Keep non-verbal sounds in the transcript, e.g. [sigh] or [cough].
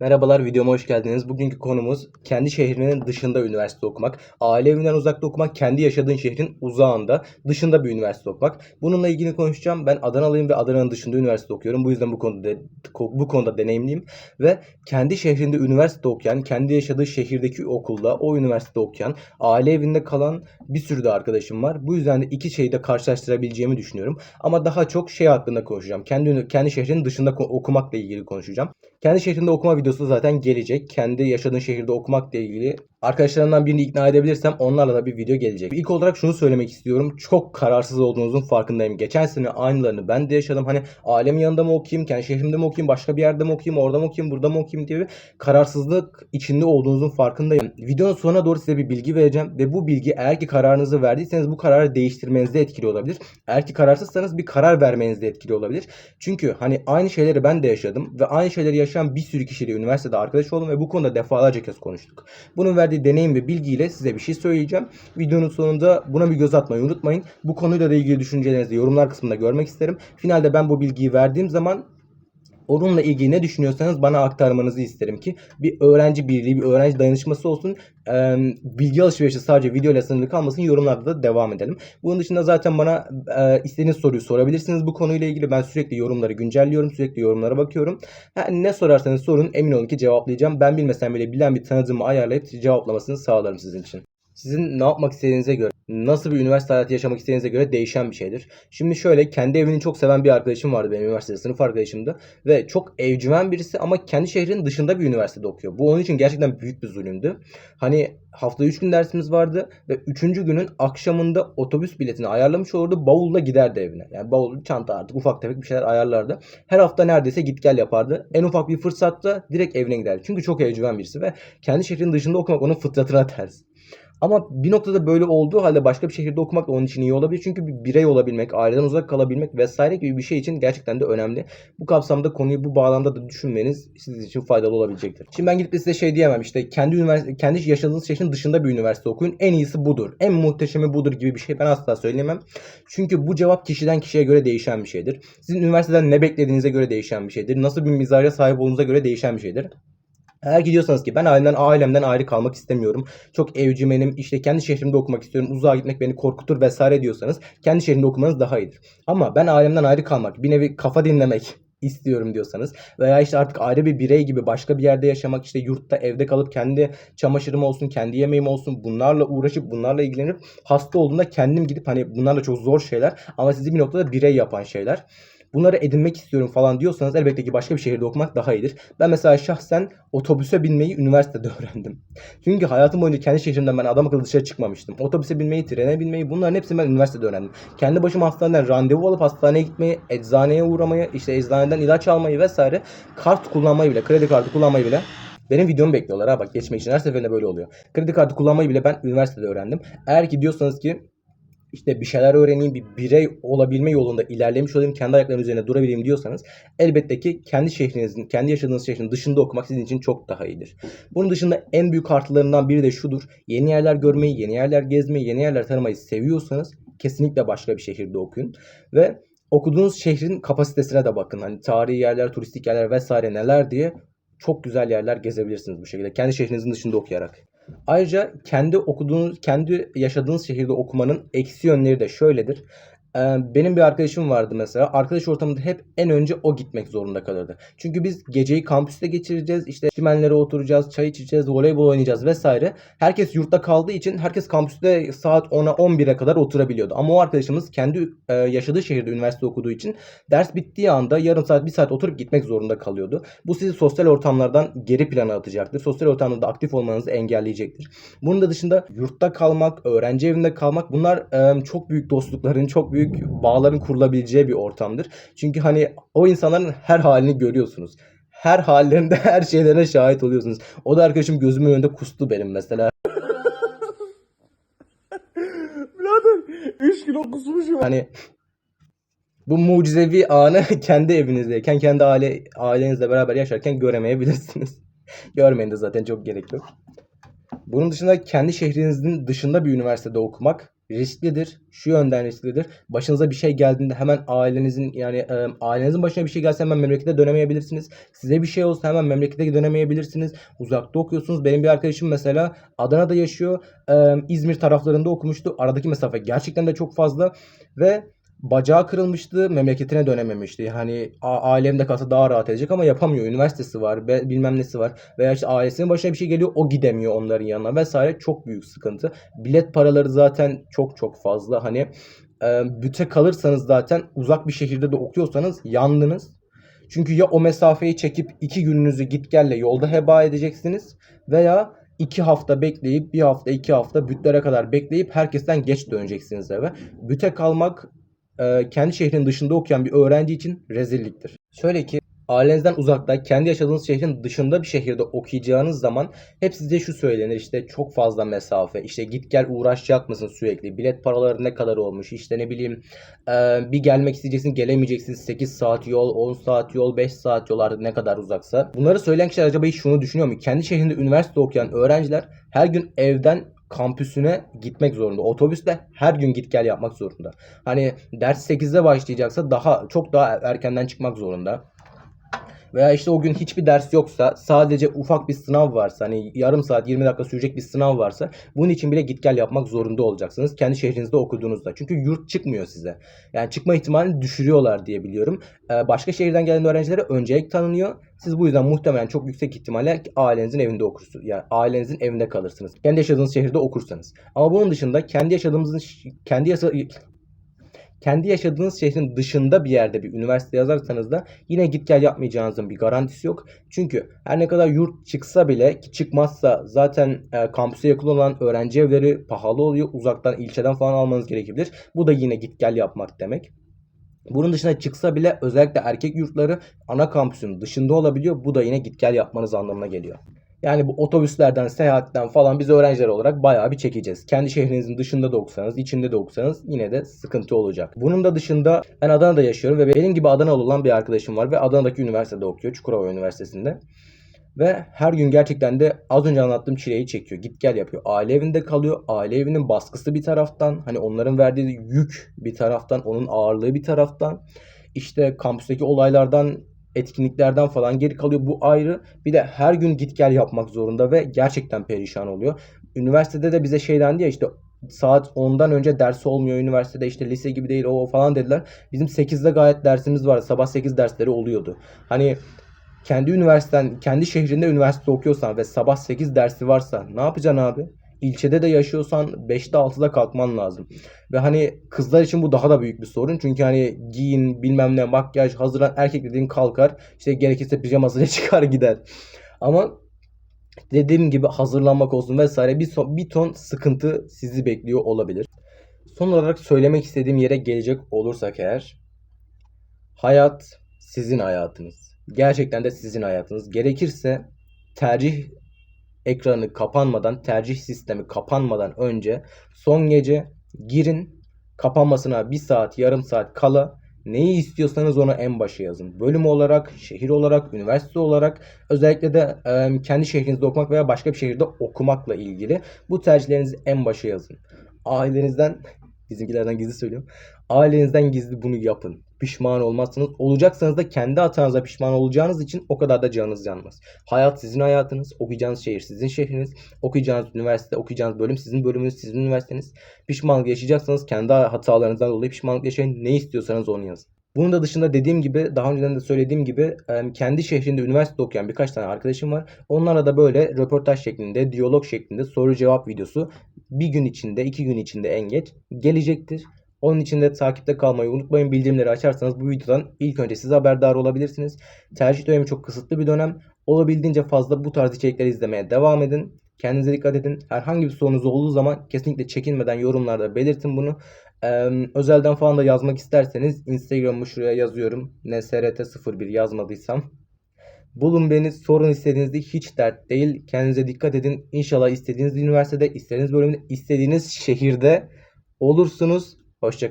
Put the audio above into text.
Merhabalar videoma hoş geldiniz. Bugünkü konumuz kendi şehrinin dışında üniversite okumak. Aile evinden uzakta okumak, kendi yaşadığın şehrin uzağında, dışında bir üniversite okumak. Bununla ilgili konuşacağım. Ben Adanalıyım ve Adana'nın dışında üniversite okuyorum. Bu yüzden bu konuda bu konuda deneyimliyim ve kendi şehrinde üniversite okuyan, kendi yaşadığı şehirdeki okulda o üniversitede okuyan, aile evinde kalan bir sürü de arkadaşım var. Bu yüzden de iki şeyi de karşılaştırabileceğimi düşünüyorum. Ama daha çok şey hakkında konuşacağım. Kendi kendi şehrinin dışında okumakla ilgili konuşacağım. Kendi şehrinde okuma videosu zaten gelecek. Kendi yaşadığın şehirde okumakla ilgili arkadaşlarımdan birini ikna edebilirsem onlarla da bir video gelecek. İlk olarak şunu söylemek istiyorum. Çok kararsız olduğunuzun farkındayım. Geçen sene aynılarını ben de yaşadım. Hani ailemin yanında mı okuyayım, kendi şehrimde mi okuyayım, başka bir yerde mi okuyayım, orada mı okuyayım, burada mı okuyayım diye bir kararsızlık içinde olduğunuzun farkındayım. Videonun sonuna doğru size bir bilgi vereceğim ve bu bilgi eğer ki kararınızı verdiyseniz bu kararı değiştirmenizde etkili olabilir. Eğer ki kararsızsanız bir karar vermenizde etkili olabilir. Çünkü hani aynı şeyleri ben de yaşadım ve aynı şeyleri yaşayan bir sürü kişiyle üniversitede arkadaş oldum ve bu konuda defalarca kez konuştuk. Bunun verdiği deneyim ve bilgiyle size bir şey söyleyeceğim. Videonun sonunda buna bir göz atmayı unutmayın. Bu konuyla da ilgili düşüncelerinizi yorumlar kısmında görmek isterim. Finalde ben bu bilgiyi verdiğim zaman onunla ilgili ne düşünüyorsanız bana aktarmanızı isterim ki bir öğrenci birliği, bir öğrenci dayanışması olsun. Ee, bilgi alışverişi sadece video ile sınırlı kalmasın. Yorumlarda da devam edelim. Bunun dışında zaten bana e, istediğiniz soruyu sorabilirsiniz bu konuyla ilgili. Ben sürekli yorumları güncelliyorum. Sürekli yorumlara bakıyorum. Ha, ne sorarsanız sorun emin olun ki cevaplayacağım. Ben bilmesem bile bilen bir tanıdığımı ayarlayıp cevaplamasını sağlarım sizin için. Sizin ne yapmak istediğinize göre, nasıl bir üniversite hayatı yaşamak istediğinize göre değişen bir şeydir. Şimdi şöyle kendi evini çok seven bir arkadaşım vardı benim üniversitede sınıf arkadaşımdı. Ve çok evcimen birisi ama kendi şehrinin dışında bir üniversitede okuyor. Bu onun için gerçekten büyük bir zulümdü. Hani haftada 3 gün dersimiz vardı ve 3. günün akşamında otobüs biletini ayarlamış olurdu. Bavulla giderdi evine. Yani bavul, çanta artık ufak tefek bir şeyler ayarlardı. Her hafta neredeyse git gel yapardı. En ufak bir fırsatta direkt evine giderdi. Çünkü çok evcimen birisi ve kendi şehrinin dışında okumak onun fıtratına ters. Ama bir noktada böyle olduğu halde başka bir şehirde okumak da onun için iyi olabilir. Çünkü bir birey olabilmek, aileden uzak kalabilmek vesaire gibi bir şey için gerçekten de önemli. Bu kapsamda konuyu bu bağlamda da düşünmeniz sizin için faydalı olabilecektir. Şimdi ben gidip de size şey diyemem işte kendi üniversite kendi yaşadığınız şehrin dışında bir üniversite okuyun. En iyisi budur. En muhteşemi budur gibi bir şey ben asla söyleyemem. Çünkü bu cevap kişiden kişiye göre değişen bir şeydir. Sizin üniversiteden ne beklediğinize göre değişen bir şeydir. Nasıl bir mizaca sahip olduğunuza göre değişen bir şeydir. Eğer ki diyorsanız ki ben ailemden, ailemden ayrı kalmak istemiyorum. Çok evcimenim, işte kendi şehrimde okumak istiyorum. Uzağa gitmek beni korkutur vesaire diyorsanız kendi şehrinde okumanız daha iyidir. Ama ben ailemden ayrı kalmak, bir nevi kafa dinlemek [laughs] istiyorum diyorsanız veya işte artık ayrı bir birey gibi başka bir yerde yaşamak işte yurtta evde kalıp kendi çamaşırım olsun kendi yemeğim olsun bunlarla uğraşıp bunlarla ilgilenip hasta olduğumda kendim gidip hani bunlar da çok zor şeyler ama sizi bir noktada birey yapan şeyler bunları edinmek istiyorum falan diyorsanız elbette ki başka bir şehirde okumak daha iyidir. Ben mesela şahsen otobüse binmeyi üniversitede [laughs] öğrendim. Çünkü hayatım boyunca kendi şehrimden ben adam akıllı dışarı çıkmamıştım. Otobüse binmeyi, trene binmeyi bunların hepsini ben üniversitede öğrendim. Kendi başıma hastaneden randevu alıp hastaneye gitmeyi, eczaneye uğramayı, işte eczaneden ilaç almayı vesaire kart kullanmayı bile, kredi kartı kullanmayı bile benim videomu bekliyorlar ha bak geçmek için her seferinde böyle oluyor. Kredi kartı kullanmayı bile ben üniversitede öğrendim. Eğer ki diyorsanız ki işte bir şeyler öğreneyim, bir birey olabilme yolunda ilerlemiş olayım, kendi ayaklarım üzerine durabileyim diyorsanız elbette ki kendi şehrinizin, kendi yaşadığınız şehrin dışında okumak sizin için çok daha iyidir. Bunun dışında en büyük artılarından biri de şudur. Yeni yerler görmeyi, yeni yerler gezmeyi, yeni yerler tanımayı seviyorsanız kesinlikle başka bir şehirde okuyun. Ve okuduğunuz şehrin kapasitesine de bakın. Hani tarihi yerler, turistik yerler vesaire neler diye çok güzel yerler gezebilirsiniz bu şekilde. Kendi şehrinizin dışında okuyarak. Ayrıca kendi okuduğunuz, kendi yaşadığınız şehirde okumanın eksi yönleri de şöyledir. Ee, Benim bir arkadaşım vardı mesela. Arkadaş ortamında hep en önce o gitmek zorunda kalırdı. Çünkü biz geceyi kampüste geçireceğiz. İşte çimenlere oturacağız, çay içeceğiz, voleybol oynayacağız vesaire. Herkes yurtta kaldığı için herkes kampüste saat 10'a 11'e kadar oturabiliyordu. Ama o arkadaşımız kendi e, yaşadığı şehirde üniversite okuduğu için ders bittiği anda yarım saat, bir saat oturup gitmek zorunda kalıyordu. Bu sizi sosyal ortamlardan geri plana atacaktır. Sosyal ortamda da aktif olmanızı engelleyecektir. Bunun da dışında yurtta kalmak, öğrenci evinde kalmak bunlar e, çok büyük dostlukların, çok büyük bağların kurulabileceği bir ortamdır. Çünkü hani o insanların her halini görüyorsunuz. Her hallerinde [laughs] her şeylerine şahit oluyorsunuz. O da arkadaşım gözümün önünde kustu benim mesela. [laughs] Birader 3 kilo kusmuşum. Hani bu mucizevi anı [laughs] kendi evinizdeyken, kendi aile ailenizle beraber yaşarken göremeyebilirsiniz. Görmeyin de zaten çok gerek yok. Bunun dışında kendi şehrinizin dışında bir üniversitede okumak risklidir. Şu yönden risklidir. Başınıza bir şey geldiğinde hemen ailenizin yani e, ailenizin başına bir şey gelse hemen memlekete dönemeyebilirsiniz. Size bir şey olsa hemen memlekete dönemeyebilirsiniz. Uzakta okuyorsunuz. Benim bir arkadaşım mesela Adana'da yaşıyor. E, İzmir taraflarında okumuştu. Aradaki mesafe gerçekten de çok fazla ve bacağı kırılmıştı. Memleketine dönememişti. Hani a- ailemde kalsa daha rahat edecek ama yapamıyor. Üniversitesi var, be- bilmem nesi var. Veya işte ailesinin başına bir şey geliyor o gidemiyor onların yanına vesaire. Çok büyük sıkıntı. Bilet paraları zaten çok çok fazla. Hani e, büte kalırsanız zaten uzak bir şehirde de okuyorsanız yandınız. Çünkü ya o mesafeyi çekip iki gününüzü git gelle yolda heba edeceksiniz veya iki hafta bekleyip bir hafta iki hafta bütlere kadar bekleyip herkesten geç döneceksiniz eve. Büte kalmak e, kendi şehrin dışında okuyan bir öğrenci için rezilliktir. Şöyle ki ailenizden uzakta kendi yaşadığınız şehrin dışında bir şehirde okuyacağınız zaman hep size şu söylenir işte çok fazla mesafe işte git gel uğraşacak mısın sürekli bilet paraları ne kadar olmuş işte ne bileyim e, bir gelmek isteyeceksin gelemeyeceksin 8 saat yol 10 saat yol 5 saat yol artık ne kadar uzaksa. Bunları söyleyen kişiler acaba hiç şunu düşünüyor mu? Kendi şehrinde üniversite okuyan öğrenciler her gün evden kampüsüne gitmek zorunda. Otobüsle her gün git gel yapmak zorunda. Hani ders 8'de başlayacaksa daha çok daha erkenden çıkmak zorunda. Veya işte o gün hiçbir ders yoksa sadece ufak bir sınav varsa hani yarım saat 20 dakika sürecek bir sınav varsa bunun için bile git gel yapmak zorunda olacaksınız. Kendi şehrinizde okuduğunuzda. Çünkü yurt çıkmıyor size. Yani çıkma ihtimalini düşürüyorlar diye biliyorum. Ee, başka şehirden gelen öğrencilere öncelik tanınıyor. Siz bu yüzden muhtemelen çok yüksek ihtimalle ailenizin evinde okursunuz. Yani ailenizin evinde kalırsınız. Kendi yaşadığınız şehirde okursanız. Ama bunun dışında kendi yaşadığımızın kendi yasa, kendi yaşadığınız şehrin dışında bir yerde bir üniversite yazarsanız da yine git gel yapmayacağınızın bir garantisi yok. Çünkü her ne kadar yurt çıksa bile ki çıkmazsa zaten e, kampüse yakın olan öğrenci evleri pahalı oluyor. Uzaktan ilçeden falan almanız gerekebilir. Bu da yine git gel yapmak demek. Bunun dışına çıksa bile özellikle erkek yurtları ana kampüsün dışında olabiliyor. Bu da yine git gel yapmanız anlamına geliyor. Yani bu otobüslerden, seyahatten falan biz öğrenciler olarak bayağı bir çekeceğiz. Kendi şehrinizin dışında da okusanız, içinde de okusanız yine de sıkıntı olacak. Bunun da dışında ben Adana'da yaşıyorum ve benim gibi Adanalı olan bir arkadaşım var ve Adana'daki üniversitede okuyor. Çukurova Üniversitesi'nde. Ve her gün gerçekten de az önce anlattığım çileyi çekiyor. Git gel yapıyor. Aile evinde kalıyor. Aile evinin baskısı bir taraftan. Hani onların verdiği yük bir taraftan. Onun ağırlığı bir taraftan. İşte kampüsteki olaylardan etkinliklerden falan geri kalıyor. Bu ayrı. Bir de her gün git gel yapmak zorunda ve gerçekten perişan oluyor. Üniversitede de bize şey dendi ya işte saat 10'dan önce dersi olmuyor üniversitede işte lise gibi değil o falan dediler. Bizim 8'de gayet dersimiz vardı. Sabah 8 dersleri oluyordu. Hani kendi üniversiten, kendi şehrinde üniversite okuyorsan ve sabah 8 dersi varsa ne yapacaksın abi? İlçede de yaşıyorsan 5'te 6'da kalkman lazım. Ve hani kızlar için bu daha da büyük bir sorun. Çünkü hani giyin, bilmem ne, makyaj, hazırlan erkek dediğin kalkar. İşte gerekirse pijamasıyla [laughs] çıkar gider. Ama dediğim gibi hazırlanmak olsun vesaire bir, son, bir ton sıkıntı sizi bekliyor olabilir. Son olarak söylemek istediğim yere gelecek olursak eğer hayat sizin hayatınız. Gerçekten de sizin hayatınız. Gerekirse tercih ekranı kapanmadan, tercih sistemi kapanmadan önce son gece girin kapanmasına bir saat, yarım saat kala neyi istiyorsanız onu en başa yazın. Bölüm olarak, şehir olarak, üniversite olarak özellikle de e, kendi şehrinizde okumak veya başka bir şehirde okumakla ilgili bu tercihlerinizi en başa yazın. Ailenizden bizimkilerden gizli söylüyorum. Ailenizden gizli bunu yapın. Pişman olmazsınız. Olacaksanız da kendi hatanıza pişman olacağınız için o kadar da canınız yanmaz. Hayat sizin hayatınız. Okuyacağınız şehir sizin şehriniz. Okuyacağınız üniversite, okuyacağınız bölüm sizin bölümünüz, sizin üniversiteniz. Pişmanlık yaşayacaksanız kendi hatalarınızdan dolayı pişmanlık yaşayın. Ne istiyorsanız onu yazın. Bunun da dışında dediğim gibi daha önceden de söylediğim gibi kendi şehrinde üniversite okuyan birkaç tane arkadaşım var. Onlarla da böyle röportaj şeklinde, diyalog şeklinde soru cevap videosu bir gün içinde, iki gün içinde en geç gelecektir. Onun için de takipte kalmayı unutmayın. Bildirimleri açarsanız bu videodan ilk önce siz haberdar olabilirsiniz. Tercih dönemi çok kısıtlı bir dönem. Olabildiğince fazla bu tarz içerikleri izlemeye devam edin. Kendinize dikkat edin. Herhangi bir sorunuz olduğu zaman kesinlikle çekinmeden yorumlarda belirtin bunu. Ee, özelden falan da yazmak isterseniz Instagram'ımı şuraya yazıyorum. nsrt01 yazmadıysam. Bulun beni sorun istediğinizde hiç dert değil. Kendinize dikkat edin. İnşallah istediğiniz üniversitede, istediğiniz bölümde, istediğiniz şehirde olursunuz. Hoşçakalın.